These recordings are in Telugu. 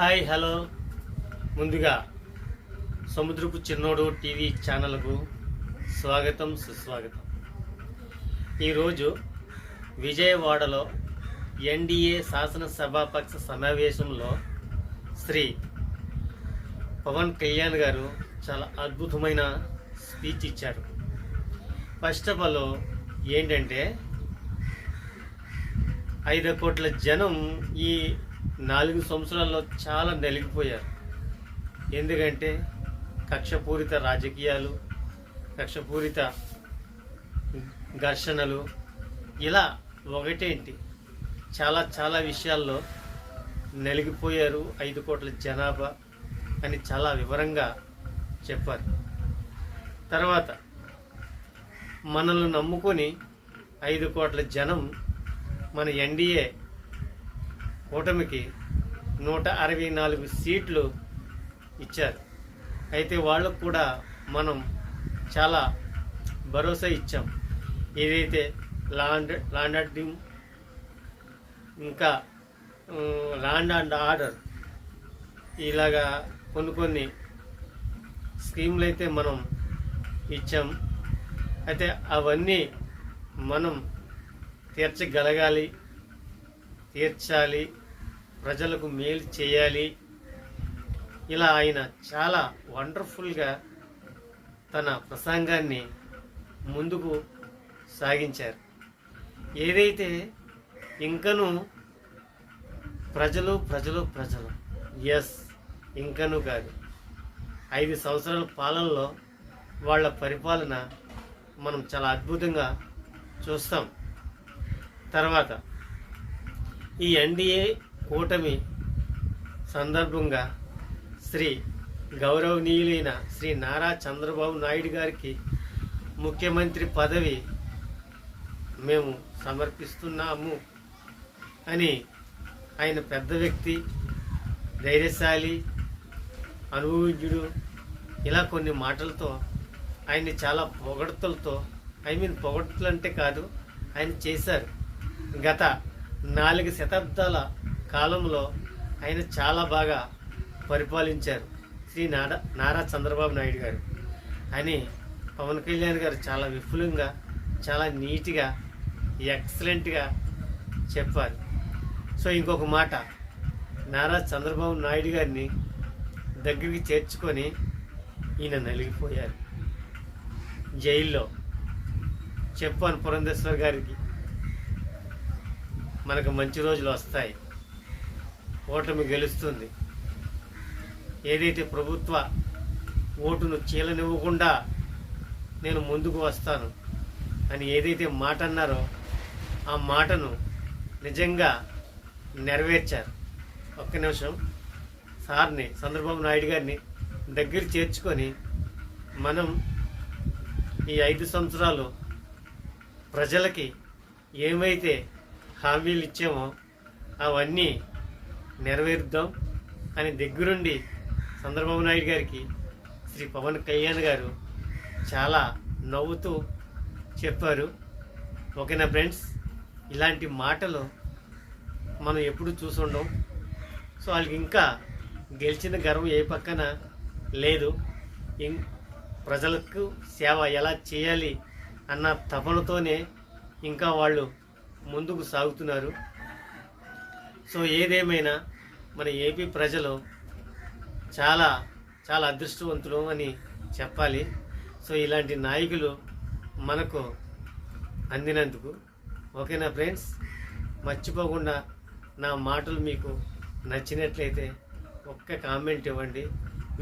Hi hello. ముందుగా సముద్రపు చిన్నోడు టీవీ ఛానల్కు స్వాగతం సుస్వాగతం. ఈరోజు విజయవాడలో ఎన్డీఏ శాసనసభాపక్ష సమావేశంలో శ్రీ పవన్ కళ్యాణ్ గారు చాలా అద్భుతమైన స్పీచ్ ఇచ్చారు. ఫస్ట్ ఆఫ్ ఆల్ ఏంటంటే ఐదు కోట్ల జనం ఈ నాలుగు సంవత్సరాల్లో చాలా నలిగిపోయారు. ఎందుకంటే కక్షపూరిత రాజకీయాలు కక్షపూరిత ఘర్షణలు ఇలా ఒకటేంటి? చాలా చాలా విషయాల్లో నలిగిపోయారు ఐదు కోట్ల జనాభా అని చాలా వివరంగా చెప్పారు. తర్వాత మనల్ని నమ్ముకొని ఐదు కోట్ల జనం మన ఎన్డీఏ కూటమికి నూట అరవై నాలుగు సీట్లు ఇచ్చారు. అయితే వాళ్ళకు కూడా మనం చాలా భరోసా ఇచ్చాం. ఏదైతే లాండ్ లాండ్ ఆర్డింగ్ ఇంకా లాండ్ అండ్ ఆర్డర్ ఇలాగా కొన్ని కొన్ని స్కీములు అయితే మనం ఇచ్చాం. అయితే అవన్నీ మనం తీర్చగలగాలి తీర్చాలి. ప్రజలకు మేలు చేయాలి. ఇలా ఆయన చాలా వండర్ఫుల్గా తన ప్రసంగాన్ని ముందుకు సాగించారు. ఏదైతే ఇంకను ప్రజలు ప్రజలు ప్రజలు ఎస్ ఇంకను కాదు ఐదు సంవత్సరాల పాలనలో వాళ్ళ పరిపాలన మనం చాలా అద్భుతంగా చూస్తాం. తర్వాత ఈ ఎన్డీఏ కూటమి సందర్భంగా శ్రీ గౌరవనీయులైన శ్రీ నారా చంద్రబాబు నాయుడు గారికి ముఖ్యమంత్రి పదవి మేము సమర్పిస్తున్నాము అని ఆయన పెద్ద వ్యక్తి ధైర్యశాలి అనుభవజ్ఞుడు ఇలా కొన్ని మాటలతో ఆయన్ని చాలా పొగడతలతో ఐ మీన్ పొగడతలు అంటే కాదు ఆయన చేశారు. గత నాలుగు శతాబ్దాల కాలంలో ఆయన చాలా బాగా పరిపాలించారు. శ్రీ నాడా నారా చంద్రబాబు నాయుడు గారు. అని పవన్ కళ్యాణ్ గారు చాలా విపులంగా చాలా నీట్గా ఎక్సలెంట్గా చెప్పారు. సో ఇంకొక మాట. నారా చంద్రబాబు నాయుడు గారిని దగ్గరికి చేర్చుకొని ఈయన నలిగిపోయారు. జైల్లో. చెప్పాను పురంధేశ్వర్ గారికి. మనకు మంచి రోజులు వస్తాయి. ఓటమి గెలుస్తుంది. ఏదైతే ప్రభుత్వ ఓటును చీలనివ్వకుండా నేను ముందుకు వస్తాను అని ఏదైతే మాట అన్నారో ఆ మాటను నిజంగా నెరవేర్చారు. ఒక్క నిమిషం. సార్ని చంద్రబాబు నాయుడు గారిని దగ్గర చేర్చుకొని మనం ఈ ఐదు సంవత్సరాలు ప్రజలకి ఏమైతే హామీలు ఇచ్చామో అవన్నీ నెరవేరుద్దాం అని దగ్గరుండి చంద్రబాబు నాయుడు గారికి శ్రీ పవన్ కళ్యాణ్ గారు చాలా నవ్వుతూ చెప్పారు. ఓకేనా ఫ్రెండ్స్? ఇలాంటి మాటలు మనం ఎప్పుడు చూసుండం సో వాళ్ళకి ఇంకా గెలిచిన గర్వం ఏ పక్కన లేదు. ఇం- ప్రజలకు సేవ ఎలా చేయాలి అన్న తపనతోనే ఇంకా వాళ్ళు ముందుకు సాగుతున్నారు. సో ఏదేమైనా మన ఏపీ ప్రజలు చాలా చాలా అదృష్టవంతులు అని చెప్పాలి. సో ఇలాంటి నాయకులు మనకు అందినందుకు ఓకేనా ఫ్రెండ్స్? మర్చిపోకుండా నా మాటలు మీకు నచ్చినట్లయితే ఒక్క కామెంట్ ఇవ్వండి.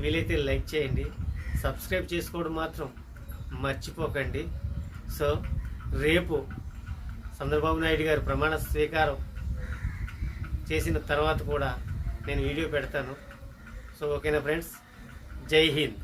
వీలైతే లైక్ చేయండి. సబ్స్క్రైబ్ చేసుకోవడం మాత్రం మర్చిపోకండి. సో రేపు చంద్రబాబు నాయుడు గారు ప్రమాణ స్వీకారం చేసిన తర్వాత కూడా నేను వీడియో పెడతాను. సో ఓకేనా ఫ్రెండ్స్ జై హింద్.